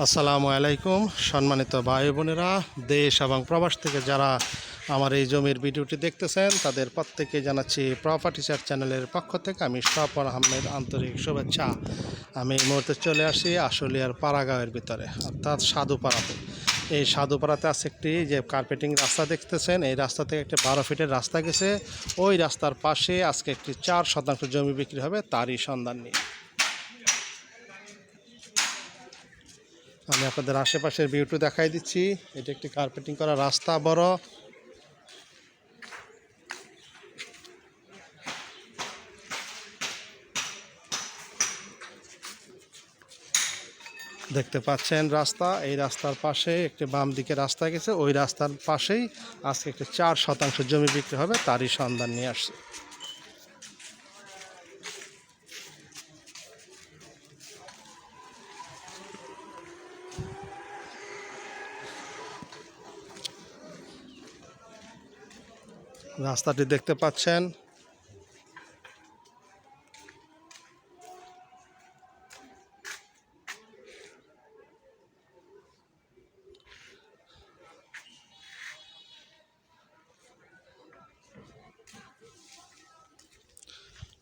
আসসালামু আলাইকুম, সম্মানিত ভাই বোনেরা, দেশ এবং প্রবাস থেকে যারা আমার এই জমির ভিডিওটি দেখতেছেন, তাদের প্রত্যেকে জানাচ্ছি প্রপার্টি চার চ্যানেলের পক্ষ থেকে আমি স্বপন আহমেদ আন্তরিক শুভেচ্ছা। আমি এই মুহূর্তে চলে আসি আশুলিয়ার পাড়াগাঁওয়ের ভিতরে, অর্থাৎ সাধুপাড়াতে। এই সাধুপাড়াতে আছে একটি যে কার্পেটিং রাস্তা দেখতেছেন, এই রাস্তা থেকে একটি বারো ফিটের রাস্তা গেছে। ওই রাস্তার পাশে আজকে একটি চার শতাংশ জমি বিক্রি হবে, তারই সন্ধান নিয়ে। আমি আপনাদের আশেপাশের ভিউটু দেখাই দিচ্ছি। এটা একটি কার্পেটিং করা রাস্তা বড়। দেখতে পাচ্ছেন রাস্তা, এই রাস্তার পাশে একটি বাম দিকে রাস্তা গেছে, ওই রাস্তার পাশেই আজকে একটি চার শতাংশ জমি বিক্রি হবে, তারই সন্ধান নিয়ে আসছে। রাস্তাটি দেখতে পাচ্ছেন।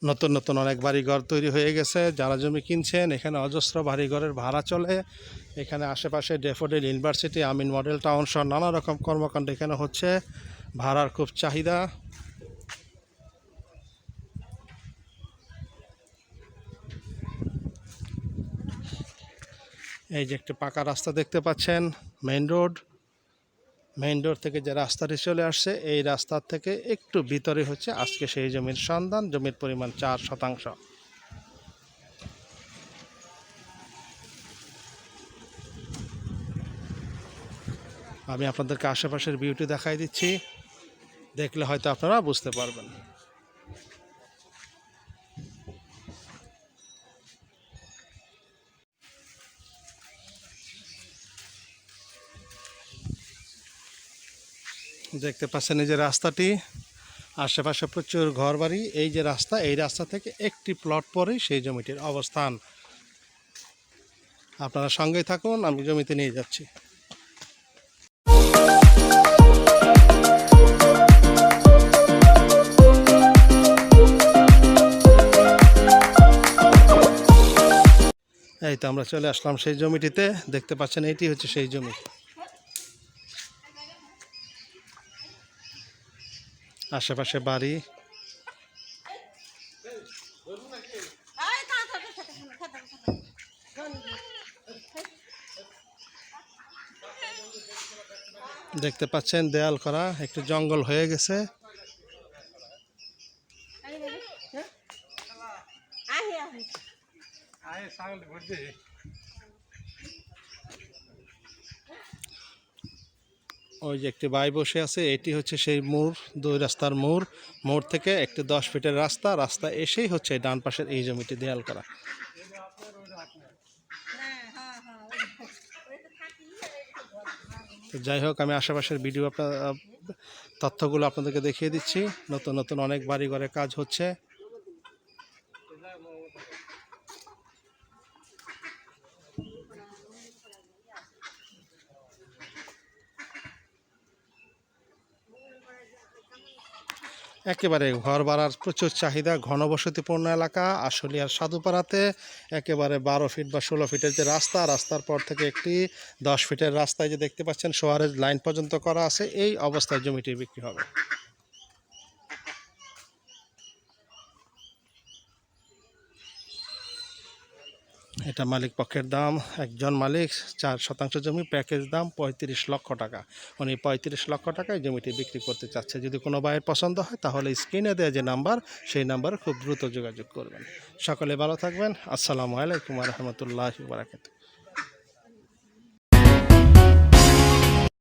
নতুন নতুন অনেক বাড়িঘর তৈরি হয়ে গেছে। যারা জমি কিনছেন, এখানে অজস্র বাড়িঘরের ভাড়া চলে। এখানে আশেপাশে Daffodil university, Amin model town সহ নানা রকম কর্মকাণ্ড এখানে হচ্ছে। ভাড়ার খুব চাহিদা। এই যে একটি পাকা রাস্তা দেখতে পাচ্ছেন মেইন রোড মেইন রোড থেকে যে রাস্তাটি চলে আসছে, এই রাস্তার থেকে একটু ভিতরে হচ্ছে আজকে সেই জমির সন্ধান, জমির পরিমাণ চার শতাংশ। আমি আপনাদেরকে আশেপাশের বিউটি দেখাই দিচ্ছি। দেখলে হয়তো আপনারা বুঝতে পারবেন। দেখতে পাচ্ছেন এই যে রাস্তাটি, আশেপাশে প্রচুর ঘরবাড়ি। এই যে রাস্তা, এই রাস্তা থেকে একটি প্লট পরেই সেই জমিটির অবস্থান। আপনারা সঙ্গেই থাকুন, আমি জমিতে নিয়ে যাচ্ছি। এই তো আমরা চলে আসলাম সেই জমিটিতে। দেখতে পাচ্ছেন, এটি হচ্ছে সেই জমি। আশেপাশে বাড়ি। দেখতে পাচ্ছেন, দেয়াল করা, একটু জঙ্গল হয়ে গেছে। আহি আহি ওই যে একটি বাই বসে আছে, এটি হচ্ছে সেই মোড়, দুই রাস্তার মোড়। মোড় থেকে একটি দশ ফিটের রাস্তা রাস্তা এসেই হচ্ছে ডান পাশের এই জমিটি দেয়াল করা। তো যাই হোক, আমি আশেপাশের ভিডিও আপনার তথ্যগুলো আপনাদেরকে দেখিয়ে দিচ্ছি। নতুন নতুন অনেক বাড়ি ঘরে কাজ হচ্ছে। একেবারে ঘর ভাড়ার প্রচুর চাহিদা, ঘনবসতিপূর্ণ এলাকা, আশুলিয়ার সাধুপাড়াতে একেবারে বারো ফিট বা ষোলো ফিটের যে রাস্তা, রাস্তার পর থেকে একটি দশ ফিটের রাস্তায় যে দেখতে পাচ্ছেন সোয়ারেজ লাইন পর্যন্ত করা আছে, এই অবস্থায় জমিটি বিক্রি হবে। এটা মালিক পক্ষের দাম, একজন মালিক, চার শতাংশ জমি, প্যাকেজ দাম পঁয়ত্রিশ লক্ষ টাকা। উনি পঁয়ত্রিশ লক্ষ টাকায় জমিটি বিক্রি করতে চাচ্ছে। যদি কোনো বাইয়ের পছন্দ হয়, তাহলে স্ক্রিনে দেওয়া যে নাম্বার, সেই নাম্বারে খুব দ্রুত যোগাযোগ করবেন। সকলে ভালো থাকবেন। আসসালামু আলাইকুম রহমতুল্লাহ বারাকাতুহ।